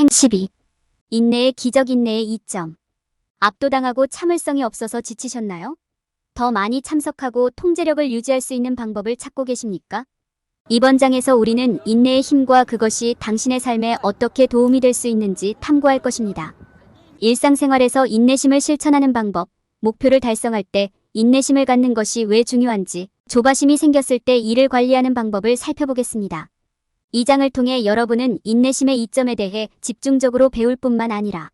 행 12. 인내의 기적 인내의 이점. 압도당하고 참을성이 없어서 지치셨나요? 더 많이 참석하고 통제력을 유지할 수 있는 방법을 찾고 계십니까? 이번 장에서 우리는 인내의 힘과 그것이 당신의 삶에 어떻게 도움이 될 수 있는지 탐구할 것입니다. 일상생활에서 인내심을 실천하는 방법, 목표를 달성할 때 인내심을 갖는 것이 왜 중요한지, 조바심이 생겼을 때 이를 관리하는 방법을 살펴보겠습니다. 이 장을 통해 여러분은 인내심의 이점에 대해 집중적으로 배울 뿐만 아니라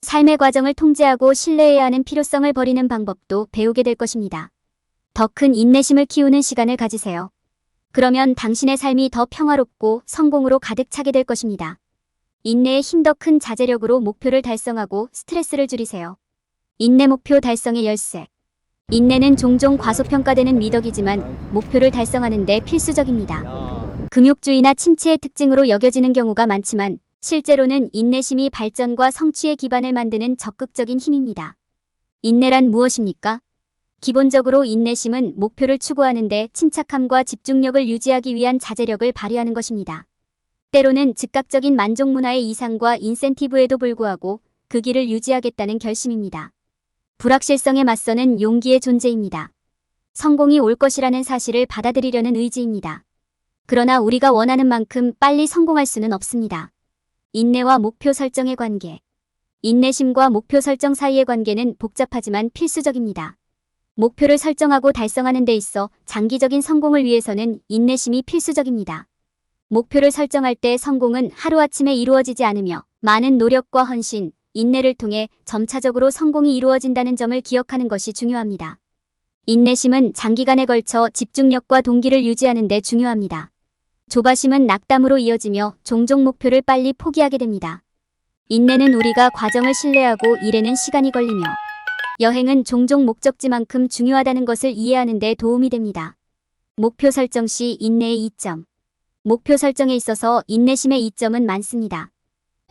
삶의 과정을 통제하고 신뢰해야 하는 필요성을 버리는 방법도 배우게 될 것입니다. 더 큰 인내심을 키우는 시간을 가지세요. 그러면 당신의 삶이 더 평화롭고 성공으로 가득 차게 될 것입니다. 인내의 힘 더 큰 자제력으로 목표를 달성하고 스트레스를 줄이세요. 인내 목표 달성의 열쇠. 인내는 종종 과소평가되는 미덕이지만 목표를 달성하는 데 필수적입니다. 금욕주의나 침체의 특징으로 여겨지는 경우가 많지만 실제로는 인내심이 발전과 성취의 기반을 만드는 적극적인 힘입니다. 인내란 무엇입니까? 기본적으로 인내심은 목표를 추구하는데 침착함과 집중력을 유지하기 위한 자제력을 발휘하는 것입니다. 때로는 즉각적인 만족 문화의 이상과 인센티브에도 불구하고 그 길을 유지하겠다는 결심입니다. 불확실성에 맞서는 용기의 존재입니다. 성공이 올 것이라는 사실을 받아들이려는 의지입니다. 그러나 우리가 원하는 만큼 빨리 성공할 수는 없습니다. 인내와 목표 설정의 관계. 인내심과 목표 설정 사이의 관계는 복잡하지만 필수적입니다. 목표를 설정하고 달성하는 데 있어 장기적인 성공을 위해서는 인내심이 필수적입니다. 목표를 설정할 때 성공은 하루아침에 이루어지지 않으며 많은 노력과 헌신, 인내를 통해 점차적으로 성공이 이루어진다는 점을 기억하는 것이 중요합니다. 인내심은 장기간에 걸쳐 집중력과 동기를 유지하는 데 중요합니다. 조바심은 낙담으로 이어지며 종종 목표를 빨리 포기하게 됩니다. 인내는 우리가 과정을 신뢰하고 일에는 시간이 걸리며 여행은 종종 목적지만큼 중요하다는 것을 이해하는 데 도움이 됩니다. 목표 설정 시 인내의 이점. 목표 설정에 있어서 인내심의 이점은 많습니다.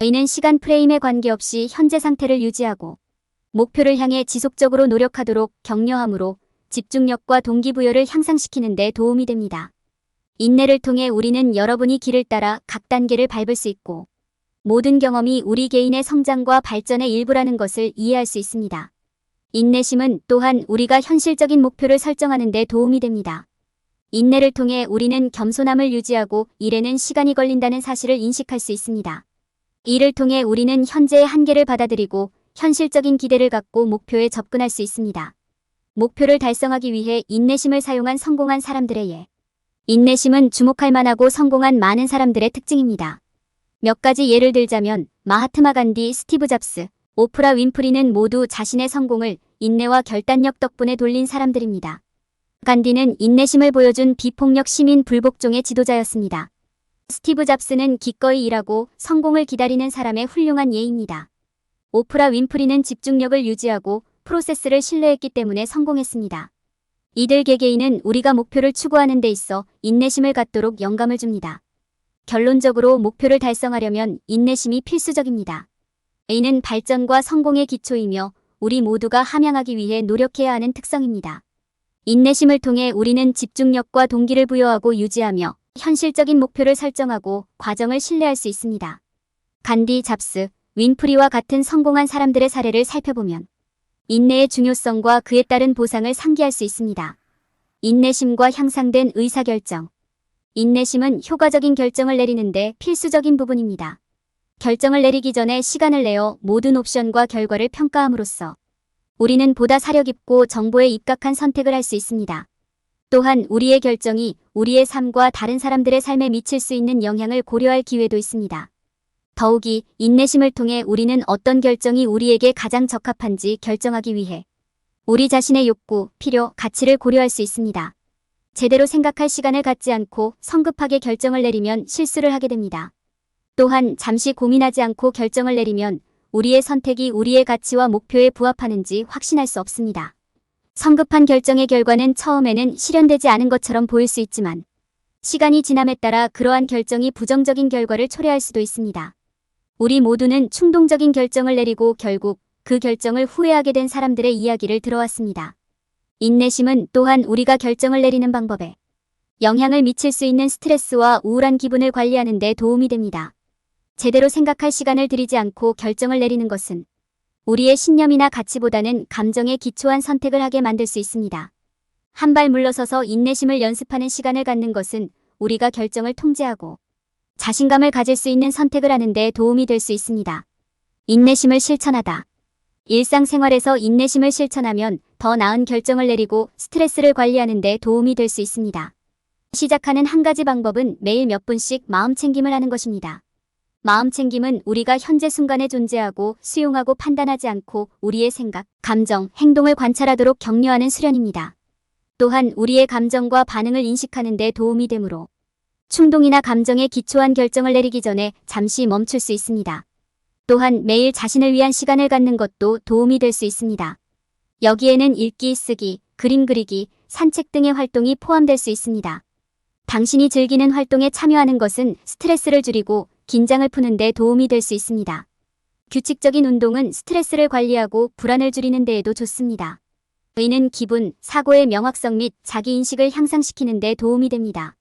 이는 시간 프레임에 관계없이 현재 상태를 유지하고 목표를 향해 지속적으로 노력하도록 격려하므로 집중력과 동기부여를 향상시키는 데 도움이 됩니다. 인내를 통해 우리는 여러분이 길을 따라 각 단계를 밟을 수 있고 모든 경험이 우리 개인의 성장과 발전의 일부라는 것을 이해할 수 있습니다. 인내심은 또한 우리가 현실적인 목표를 설정하는 데 도움이 됩니다. 인내를 통해 우리는 겸손함을 유지하고 일에는 시간이 걸린다는 사실을 인식할 수 있습니다. 이를 통해 우리는 현재의 한계를 받아들이고 현실적인 기대를 갖고 목표에 접근할 수 있습니다. 목표를 달성하기 위해 인내심을 사용한 성공한 사람들의 예. 인내심은 주목할 만하고 성공한 많은 사람들의 특징입니다. 몇 가지 예를 들자면 마하트마 간디, 스티브 잡스, 오프라 윈프리는 모두 자신의 성공을 인내와 결단력 덕분에 돌린 사람들입니다. 간디는 인내심을 보여준 비폭력 시민 불복종의 지도자였습니다. 스티브 잡스는 기꺼이 일하고 성공을 기다리는 사람의 훌륭한 예입니다. 오프라 윈프리는 집중력을 유지하고 프로세스를 신뢰했기 때문에 성공했습니다. 이들 개개인은 우리가 목표를 추구하는 데 있어 인내심을 갖도록 영감을 줍니다. 결론적으로 목표를 달성하려면 인내심이 필수적입니다. A는 발전과 성공의 기초이며 우리 모두가 함양하기 위해 노력해야 하는 특성입니다. 인내심을 통해 우리는 집중력과 동기를 부여하고 유지하며 현실적인 목표를 설정하고 과정을 신뢰할 수 있습니다. 간디, 잡스, 윈프리와 같은 성공한 사람들의 사례를 살펴보면 인내의 중요성과 그에 따른 보상을 상기할 수 있습니다. 인내심과 향상된 의사결정. 인내심은 효과적인 결정을 내리는데 필수적인 부분입니다. 결정을 내리기 전에 시간을 내어 모든 옵션과 결과를 평가함으로써 우리는 보다 사려 깊고 정보에 입각한 선택을 할 수 있습니다. 또한 우리의 결정이 우리의 삶과 다른 사람들의 삶에 미칠 수 있는 영향을 고려할 기회도 있습니다. 더욱이 인내심을 통해 우리는 어떤 결정이 우리에게 가장 적합한지 결정하기 위해 우리 자신의 욕구, 필요, 가치를 고려할 수 있습니다. 제대로 생각할 시간을 갖지 않고 성급하게 결정을 내리면 실수를 하게 됩니다. 또한 잠시 고민하지 않고 결정을 내리면 우리의 선택이 우리의 가치와 목표에 부합하는지 확신할 수 없습니다. 성급한 결정의 결과는 처음에는 실현되지 않은 것처럼 보일 수 있지만 시간이 지남에 따라 그러한 결정이 부정적인 결과를 초래할 수도 있습니다. 우리 모두는 충동적인 결정을 내리고 결국 그 결정을 후회하게 된 사람들의 이야기를 들어왔습니다. 인내심은 또한 우리가 결정을 내리는 방법에 영향을 미칠 수 있는 스트레스와 우울한 기분을 관리하는 데 도움이 됩니다. 제대로 생각할 시간을 들이지 않고 결정을 내리는 것은 우리의 신념이나 가치보다는 감정에 기초한 선택을 하게 만들 수 있습니다. 한 발 물러서서 인내심을 연습하는 시간을 갖는 것은 우리가 결정을 통제하고 자신감을 가질 수 있는 선택을 하는 데 도움이 될 수 있습니다. 인내심을 실천하다. 일상생활에서 인내심을 실천하면 더 나은 결정을 내리고 스트레스를 관리하는 데 도움이 될 수 있습니다. 시작하는 한 가지 방법은 매일 몇 분씩 마음 챙김을 하는 것입니다. 마음 챙김은 우리가 현재 순간에 존재하고 수용하고 판단하지 않고 우리의 생각, 감정, 행동을 관찰하도록 격려하는 수련입니다. 또한 우리의 감정과 반응을 인식하는 데 도움이 되므로 충동이나 감정에 기초한 결정을 내리기 전에 잠시 멈출 수 있습니다. 또한 매일 자신을 위한 시간을 갖는 것도 도움이 될 수 있습니다. 여기에는 읽기, 쓰기, 그림 그리기, 산책 등의 활동이 포함될 수 있습니다. 당신이 즐기는 활동에 참여하는 것은 스트레스를 줄이고 긴장을 푸는 데 도움이 될 수 있습니다. 규칙적인 운동은 스트레스를 관리하고 불안을 줄이는 데에도 좋습니다. 의는 기분, 사고의 명확성 및 자기인식을 향상시키는 데 도움이 됩니다.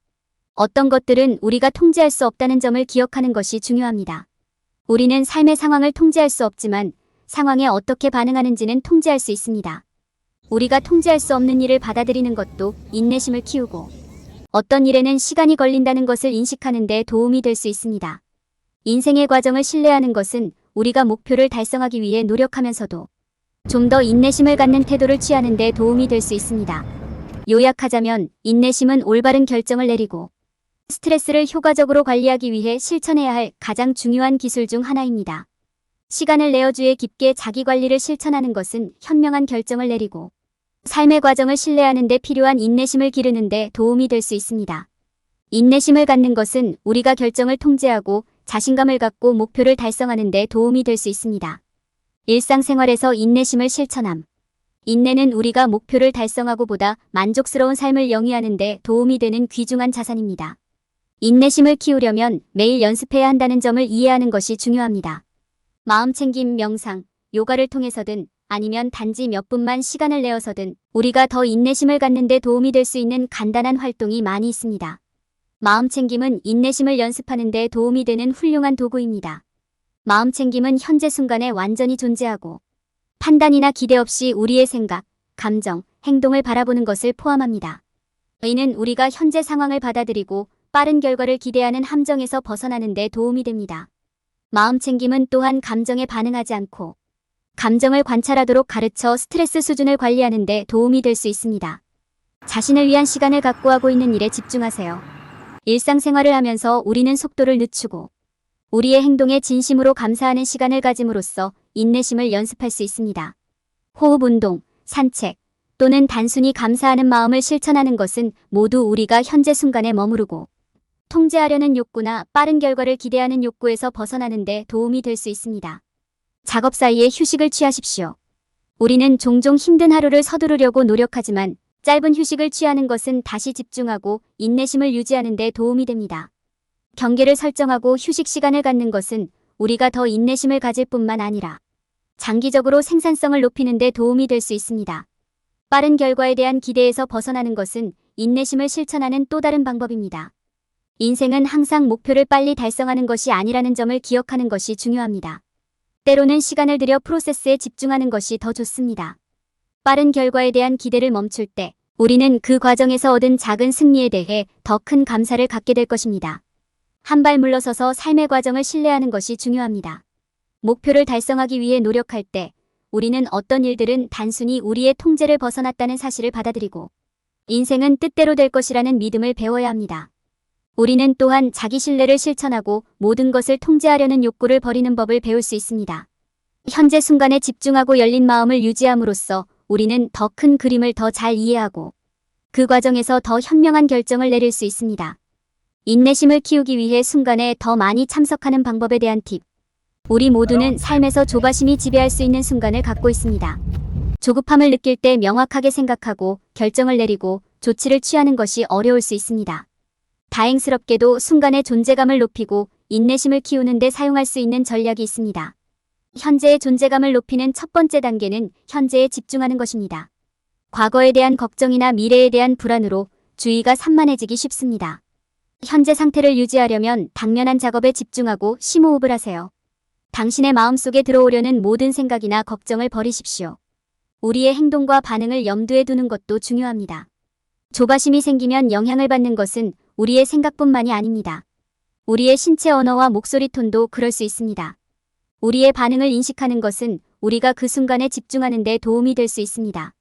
어떤 것들은 우리가 통제할 수 없다는 점을 기억하는 것이 중요합니다. 우리는 삶의 상황을 통제할 수 없지만 상황에 어떻게 반응하는지는 통제할 수 있습니다. 우리가 통제할 수 없는 일을 받아들이는 것도 인내심을 키우고 어떤 일에는 시간이 걸린다는 것을 인식하는 데 도움이 될 수 있습니다. 인생의 과정을 신뢰하는 것은 우리가 목표를 달성하기 위해 노력하면서도 좀 더 인내심을 갖는 태도를 취하는 데 도움이 될 수 있습니다. 요약하자면 인내심은 올바른 결정을 내리고 스트레스를 효과적으로 관리하기 위해 실천해야 할 가장 중요한 기술 중 하나입니다. 시간을 내어 주에 깊게 자기 관리를 실천하는 것은 현명한 결정을 내리고 삶의 과정을 신뢰하는 데 필요한 인내심을 기르는 데 도움이 될 수 있습니다. 인내심을 갖는 것은 우리가 결정을 통제하고 자신감을 갖고 목표를 달성하는 데 도움이 될 수 있습니다. 일상생활에서 인내심을 실천함. 인내는 우리가 목표를 달성하고 보다 만족스러운 삶을 영위하는 데 도움이 되는 귀중한 자산입니다. 인내심을 키우려면 매일 연습해야 한다는 점을 이해하는 것이 중요합니다. 마음 챙김, 명상, 요가를 통해서든 아니면 단지 몇 분만 시간을 내어서든 우리가 더 인내심을 갖는 데 도움이 될 수 있는 간단한 활동이 많이 있습니다. 마음 챙김은 인내심을 연습하는 데 도움이 되는 훌륭한 도구입니다. 마음 챙김은 현재 순간에 완전히 존재하고 판단이나 기대 없이 우리의 생각, 감정, 행동을 바라보는 것을 포함합니다. 의는 우리가 현재 상황을 받아들이고 빠른 결과를 기대하는 함정에서 벗어나는 데 도움이 됩니다. 마음 챙김은 또한 감정에 반응하지 않고 감정을 관찰하도록 가르쳐 스트레스 수준을 관리하는 데 도움이 될 수 있습니다. 자신을 위한 시간을 갖고 하고 있는 일에 집중하세요. 일상생활을 하면서 우리는 속도를 늦추고 우리의 행동에 진심으로 감사하는 시간을 가짐으로써 인내심을 연습할 수 있습니다. 호흡 운동, 산책, 또는 단순히 감사하는 마음을 실천하는 것은 모두 우리가 현재 순간에 머무르고 통제하려는 욕구나 빠른 결과를 기대하는 욕구에서 벗어나는 데 도움이 될 수 있습니다. 작업 사이에 휴식을 취하십시오. 우리는 종종 힘든 하루를 서두르려고 노력하지만 짧은 휴식을 취하는 것은 다시 집중하고 인내심을 유지하는 데 도움이 됩니다. 경계를 설정하고 휴식 시간을 갖는 것은 우리가 더 인내심을 가질 뿐만 아니라 장기적으로 생산성을 높이는 데 도움이 될 수 있습니다. 빠른 결과에 대한 기대에서 벗어나는 것은 인내심을 실천하는 또 다른 방법입니다. 인생은 항상 목표를 빨리 달성하는 것이 아니라는 점을 기억하는 것이 중요합니다. 때로는 시간을 들여 프로세스에 집중하는 것이 더 좋습니다. 빠른 결과에 대한 기대를 멈출 때 우리는 그 과정에서 얻은 작은 승리에 대해 더 큰 감사를 갖게 될 것입니다. 한 발 물러서서 삶의 과정을 신뢰하는 것이 중요합니다. 목표를 달성하기 위해 노력할 때 우리는 어떤 일들은 단순히 우리의 통제를 벗어났다는 사실을 받아들이고 인생은 뜻대로 될 것이라는 믿음을 배워야 합니다. 우리는 또한 자기 신뢰를 실천하고 모든 것을 통제하려는 욕구를 버리는 법을 배울 수 있습니다. 현재 순간에 집중하고 열린 마음을 유지함으로써 우리는 더 큰 그림을 더 잘 이해하고 그 과정에서 더 현명한 결정을 내릴 수 있습니다. 인내심을 키우기 위해 순간에 더 많이 참석하는 방법에 대한 팁. 우리 모두는 삶에서 조바심이 지배할 수 있는 순간을 갖고 있습니다. 조급함을 느낄 때 명확하게 생각하고 결정을 내리고 조치를 취하는 것이 어려울 수 있습니다. 다행스럽게도 순간의 존재감을 높이고 인내심을 키우는 데 사용할 수 있는 전략이 있습니다. 현재의 존재감을 높이는 첫 번째 단계는 현재에 집중하는 것입니다. 과거에 대한 걱정이나 미래에 대한 불안으로 주의가 산만해지기 쉽습니다. 현재 상태를 유지하려면 당면한 작업에 집중하고 심호흡을 하세요. 당신의 마음속에 들어오려는 모든 생각이나 걱정을 버리십시오. 우리의 행동과 반응을 염두에 두는 것도 중요합니다. 조바심이 생기면 영향을 받는 것은 우리의 생각뿐만이 아닙니다. 우리의 신체 언어와 목소리 톤도 그럴 수 있습니다. 우리의 반응을 인식하는 것은 우리가 그 순간에 집중하는 데 도움이 될 수 있습니다.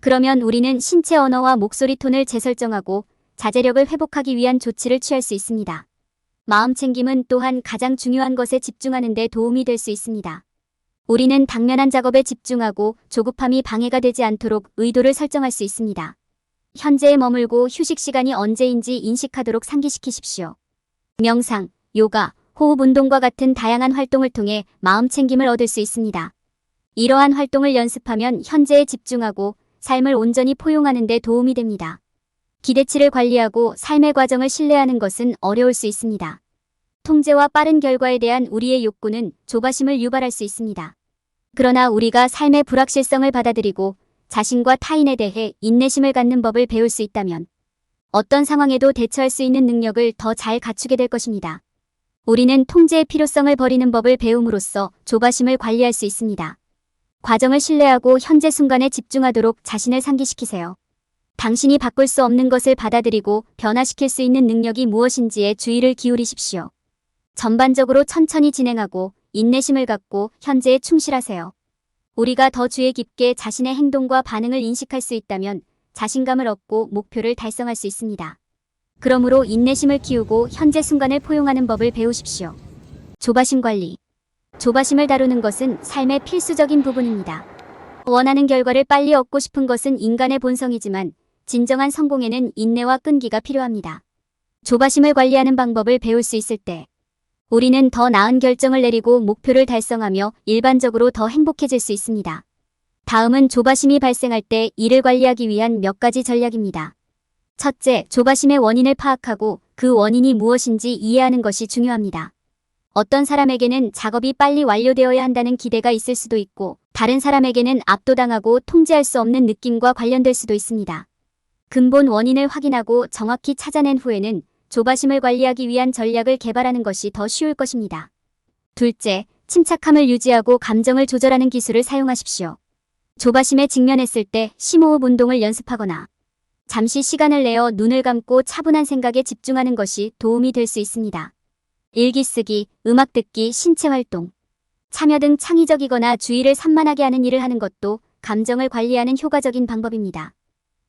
그러면 우리는 신체 언어와 목소리 톤을 재설정하고 자제력을 회복하기 위한 조치를 취할 수 있습니다. 마음 챙김은 또한 가장 중요한 것에 집중하는 데 도움이 될 수 있습니다. 우리는 당면한 작업에 집중하고 조급함이 방해가 되지 않도록 의도를 설정할 수 있습니다. 현재에 머물고 휴식 시간이 언제인지 인식하도록 상기시키십시오. 명상, 요가, 호흡 운동과 같은 다양한 활동을 통해 마음 챙김을 얻을 수 있습니다. 이러한 활동을 연습하면 현재에 집중하고 삶을 온전히 포용하는 데 도움이 됩니다. 기대치를 관리하고 삶의 과정을 신뢰하는 것은 어려울 수 있습니다. 통제와 빠른 결과에 대한 우리의 욕구는 조바심을 유발할 수 있습니다. 그러나 우리가 삶의 불확실성을 받아들이고 자신과 타인에 대해 인내심을 갖는 법을 배울 수 있다면 어떤 상황에도 대처할 수 있는 능력을 더 잘 갖추게 될 것입니다. 우리는 통제의 필요성을 버리는 법을 배움으로써 조바심을 관리할 수 있습니다. 과정을 신뢰하고 현재 순간에 집중하도록 자신을 상기시키세요. 당신이 바꿀 수 없는 것을 받아들이고 변화시킬 수 있는 능력이 무엇인지에 주의를 기울이십시오. 전반적으로 천천히 진행하고 인내심을 갖고 현재에 충실하세요. 우리가 더 주의 깊게 자신의 행동과 반응을 인식할 수 있다면 자신감을 얻고 목표를 달성할 수 있습니다. 그러므로 인내심을 키우고 현재 순간을 포용하는 법을 배우십시오. 조바심 관리. 조바심을 다루는 것은 삶의 필수적인 부분입니다. 원하는 결과를 빨리 얻고 싶은 것은 인간의 본성이지만 진정한 성공에는 인내와 끈기가 필요합니다. 조바심을 관리하는 방법을 배울 수 있을 때 우리는 더 나은 결정을 내리고 목표를 달성하며 일반적으로 더 행복해질 수 있습니다. 다음은 조바심이 발생할 때 이를 관리하기 위한 몇 가지 전략입니다. 첫째, 조바심의 원인을 파악하고 그 원인이 무엇인지 이해하는 것이 중요합니다. 어떤 사람에게는 작업이 빨리 완료되어야 한다는 기대가 있을 수도 있고, 다른 사람에게는 압도당하고 통제할 수 없는 느낌과 관련될 수도 있습니다. 근본 원인을 확인하고 정확히 찾아낸 후에는 조바심을 관리하기 위한 전략을 개발하는 것이 더 쉬울 것입니다. 둘째, 침착함을 유지하고 감정을 조절하는 기술을 사용하십시오. 조바심에 직면했을 때 심호흡 운동을 연습하거나 잠시 시간을 내어 눈을 감고 차분한 생각에 집중하는 것이 도움이 될 수 있습니다. 일기 쓰기, 음악 듣기, 신체 활동, 참여 등 창의적이거나 주의를 산만하게 하는 일을 하는 것도 감정을 관리하는 효과적인 방법입니다.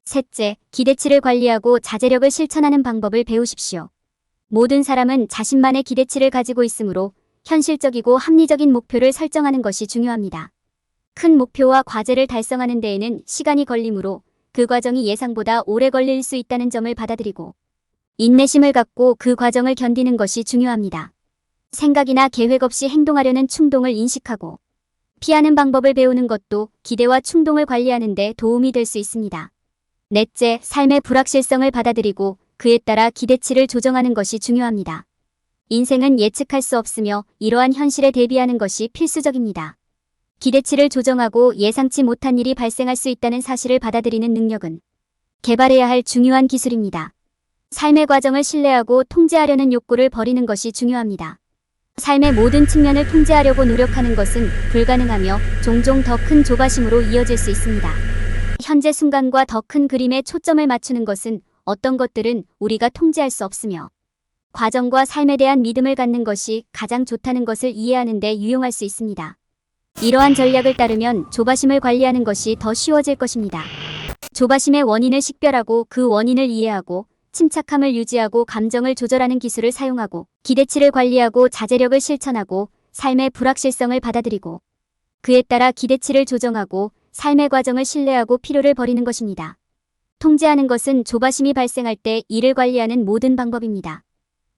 셋째, 기대치를 관리하고 자제력을 실천하는 방법을 배우십시오. 모든 사람은 자신만의 기대치를 가지고 있으므로 현실적이고 합리적인 목표를 설정하는 것이 중요합니다. 큰 목표와 과제를 달성하는 데에는 시간이 걸리므로 그 과정이 예상보다 오래 걸릴 수 있다는 점을 받아들이고 인내심을 갖고 그 과정을 견디는 것이 중요합니다. 생각이나 계획 없이 행동하려는 충동을 인식하고 피하는 방법을 배우는 것도 기대와 충동을 관리하는 데 도움이 될 수 있습니다. 넷째, 삶의 불확실성을 받아들이고 그에 따라 기대치를 조정하는 것이 중요합니다. 인생은 예측할 수 없으며 이러한 현실에 대비하는 것이 필수적입니다. 기대치를 조정하고 예상치 못한 일이 발생할 수 있다는 사실을 받아들이는 능력은 개발해야 할 중요한 기술입니다. 삶의 과정을 신뢰하고 통제하려는 욕구를 버리는 것이 중요합니다. 삶의 모든 측면을 통제하려고 노력하는 것은 불가능하며 종종 더 큰 조바심으로 이어질 수 있습니다. 현재 순간과 더 큰 그림에 초점을 맞추는 것은 어떤 것들은 우리가 통제할 수 없으며 과정과 삶에 대한 믿음을 갖는 것이 가장 좋다는 것을 이해하는 데 유용할 수 있습니다. 이러한 전략을 따르면 조바심을 관리하는 것이 더 쉬워질 것입니다. 조바심의 원인을 식별하고 그 원인을 이해하고 침착함을 유지하고 감정을 조절하는 기술을 사용하고 기대치를 관리하고 자제력을 실천하고 삶의 불확실성을 받아들이고 그에 따라 기대치를 조정하고 삶의 과정을 신뢰하고 필요를 버리는 것입니다. 통제하는 것은 조바심이 발생할 때 이를 관리하는 모든 방법입니다.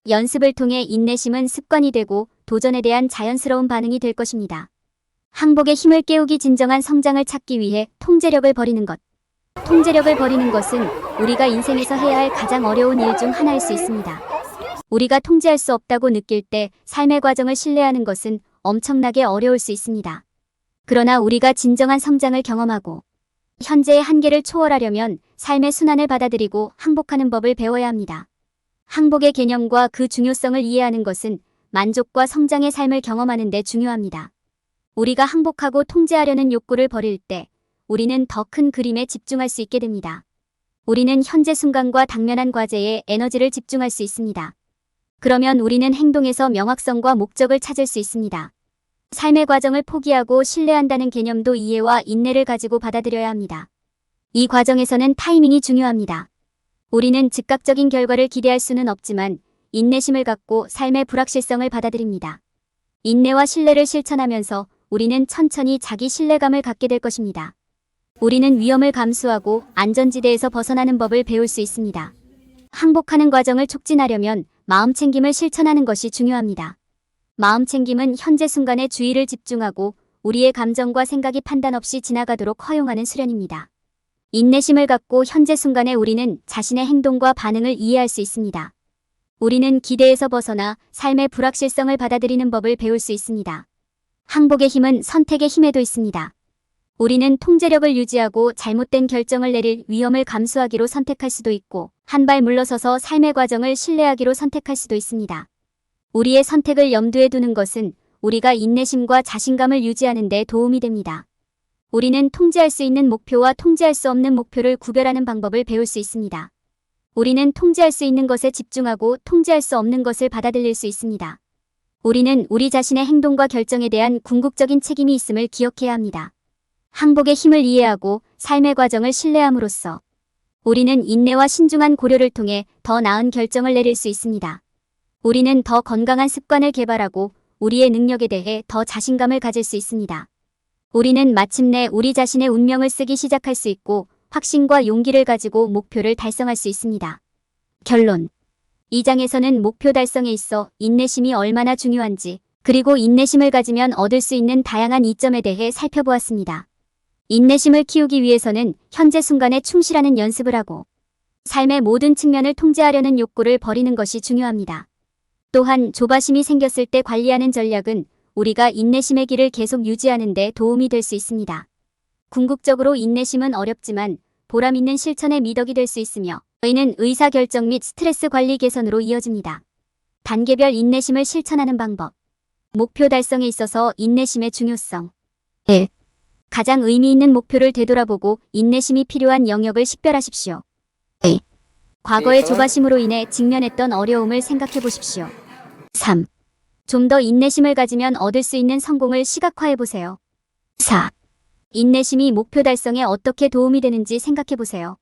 연습을 통해 인내심은 습관이 되고 도전에 대한 자연스러운 반응이 될 것입니다. 항복의 힘을 깨우기 진정한 성장을 찾기 위해 통제력을 버리는 것. 통제력을 버리는 것은 우리가 인생에서 해야 할 가장 어려운 일 중 하나일 수 있습니다. 우리가 통제할 수 없다고 느낄 때 삶의 과정을 신뢰하는 것은 엄청나게 어려울 수 있습니다. 그러나 우리가 진정한 성장을 경험하고 현재의 한계를 초월하려면 삶의 순환을 받아들이고 항복하는 법을 배워야 합니다. 항복의 개념과 그 중요성을 이해하는 것은 만족과 성장의 삶을 경험하는 데 중요합니다. 우리가 항복하고 통제하려는 욕구를 버릴 때 우리는 더 큰 그림에 집중할 수 있게 됩니다. 우리는 현재 순간과 당면한 과제에 에너지를 집중할 수 있습니다. 그러면 우리는 행동에서 명확성과 목적을 찾을 수 있습니다. 삶의 과정을 포기하고 신뢰한다는 개념도 이해와 인내를 가지고 받아들여야 합니다. 이 과정에서는 타이밍이 중요합니다. 우리는 즉각적인 결과를 기대할 수는 없지만 인내심을 갖고 삶의 불확실성을 받아들입니다. 인내와 신뢰를 실천하면서 우리는 천천히 자기 신뢰감을 갖게 될 것입니다. 우리는 위험을 감수하고 안전지대에서 벗어나는 법을 배울 수 있습니다. 항복하는 과정을 촉진하려면 마음 챙김을 실천하는 것이 중요합니다. 마음 챙김은 현재 순간에 주의를 집중하고 우리의 감정과 생각이 판단 없이 지나가도록 허용하는 수련입니다. 인내심을 갖고 현재 순간에 우리는 자신의 행동과 반응을 이해할 수 있습니다. 우리는 기대에서 벗어나 삶의 불확실성을 받아들이는 법을 배울 수 있습니다. 항복의 힘은 선택의 힘에도 있습니다. 우리는 통제력을 유지하고 잘못된 결정을 내릴 위험을 감수하기로 선택할 수도 있고 한 발 물러서서 삶의 과정을 신뢰하기로 선택할 수도 있습니다. 우리의 선택을 염두에 두는 것은 우리가 인내심과 자신감을 유지하는 데 도움이 됩니다. 우리는 통제할 수 있는 목표와 통제할 수 없는 목표를 구별하는 방법을 배울 수 있습니다. 우리는 통제할 수 있는 것에 집중하고 통제할 수 없는 것을 받아들일 수 있습니다. 우리는 우리 자신의 행동과 결정에 대한 궁극적인 책임이 있음을 기억해야 합니다. 항복의 힘을 이해하고 삶의 과정을 신뢰함으로써 우리는 인내와 신중한 고려를 통해 더 나은 결정을 내릴 수 있습니다. 우리는 더 건강한 습관을 개발하고 우리의 능력에 대해 더 자신감을 가질 수 있습니다. 우리는 마침내 우리 자신의 운명을 쓰기 시작할 수 있고 확신과 용기를 가지고 목표를 달성할 수 있습니다. 결론. 이 장에서는 목표 달성에 있어 인내심이 얼마나 중요한지 그리고 인내심을 가지면 얻을 수 있는 다양한 이점에 대해 살펴보았습니다. 인내심을 키우기 위해서는 현재 순간에 충실하는 연습을 하고 삶의 모든 측면을 통제하려는 욕구를 버리는 것이 중요합니다. 또한 조바심이 생겼을 때 관리하는 전략은 우리가 인내심의 길을 계속 유지하는 데 도움이 될 수 있습니다. 궁극적으로 인내심은 어렵지만 보람 있는 실천의 미덕이 될 수 있으며 의는 의사결정 및 스트레스 관리 개선으로 이어집니다. 단계별 인내심을 실천하는 방법 목표 달성에 있어서 인내심의 중요성 1. 가장 의미 있는 목표를 되돌아보고 인내심이 필요한 영역을 식별하십시오. 2. 과거의 조바심으로 인해 직면했던 어려움을 생각해 보십시오. 3. 좀 더 인내심을 가지면 얻을 수 있는 성공을 시각화해 보세요. 4. 인내심이 목표 달성에 어떻게 도움이 되는지 생각해 보세요.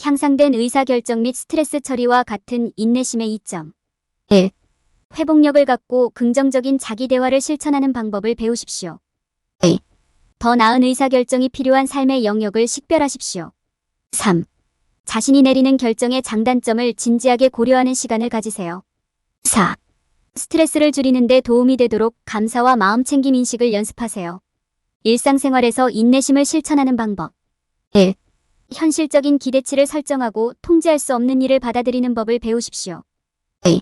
향상된 의사결정 및 스트레스 처리와 같은 인내심의 이점. 1. 회복력을 갖고 긍정적인 자기 대화를 실천하는 방법을 배우십시오. 2. 더 나은 의사결정이 필요한 삶의 영역을 식별하십시오. 3. 자신이 내리는 결정의 장단점을 진지하게 고려하는 시간을 가지세요. 4. 스트레스를 줄이는 데 도움이 되도록 감사와 마음 챙김 인식을 연습하세요. 일상생활에서 인내심을 실천하는 방법. 1. 현실적인 기대치를 설정하고 통제할 수 없는 일을 받아들이는 법을 배우십시오. 2.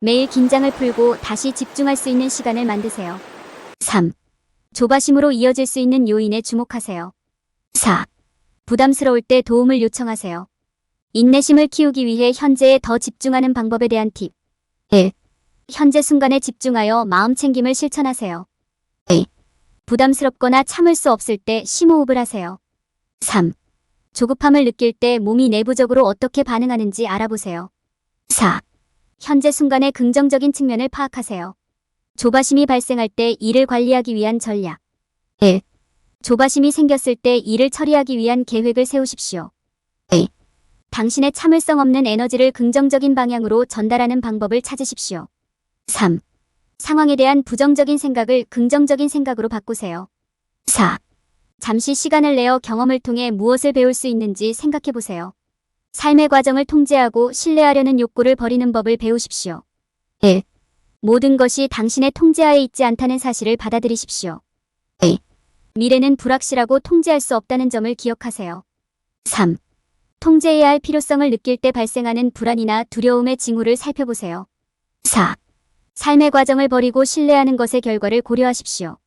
매일 긴장을 풀고 다시 집중할 수 있는 시간을 만드세요. 3. 조바심으로 이어질 수 있는 요인에 주목하세요. 4. 부담스러울 때 도움을 요청하세요. 인내심을 키우기 위해 현재에 더 집중하는 방법에 대한 팁. 1. 현재 순간에 집중하여 마음 챙김을 실천하세요. 2. 부담스럽거나 참을 수 없을 때 심호흡을 하세요. 3. 조급함을 느낄 때 몸이 내부적으로 어떻게 반응하는지 알아보세요. 4. 현재 순간의 긍정적인 측면을 파악하세요. 조바심이 발생할 때 일을 관리하기 위한 전략. 1. 조바심이 생겼을 때 일을 처리하기 위한 계획을 세우십시오. 2. 당신의 참을성 없는 에너지를 긍정적인 방향으로 전달하는 방법을 찾으십시오. 3. 상황에 대한 부정적인 생각을 긍정적인 생각으로 바꾸세요. 4. 잠시 시간을 내어 경험을 통해 무엇을 배울 수 있는지 생각해 보세요. 삶의 과정을 통제하고 신뢰하려는 욕구를 버리는 법을 배우십시오. 1. 모든 것이 당신의 통제하에 있지 않다는 사실을 받아들이십시오. 2. 미래는 불확실하고 통제할 수 없다는 점을 기억하세요. 3. 통제해야 할 필요성을 느낄 때 발생하는 불안이나 두려움의 징후를 살펴보세요. 4. 삶의 과정을 버리고 신뢰하는 것의 결과를 고려하십시오.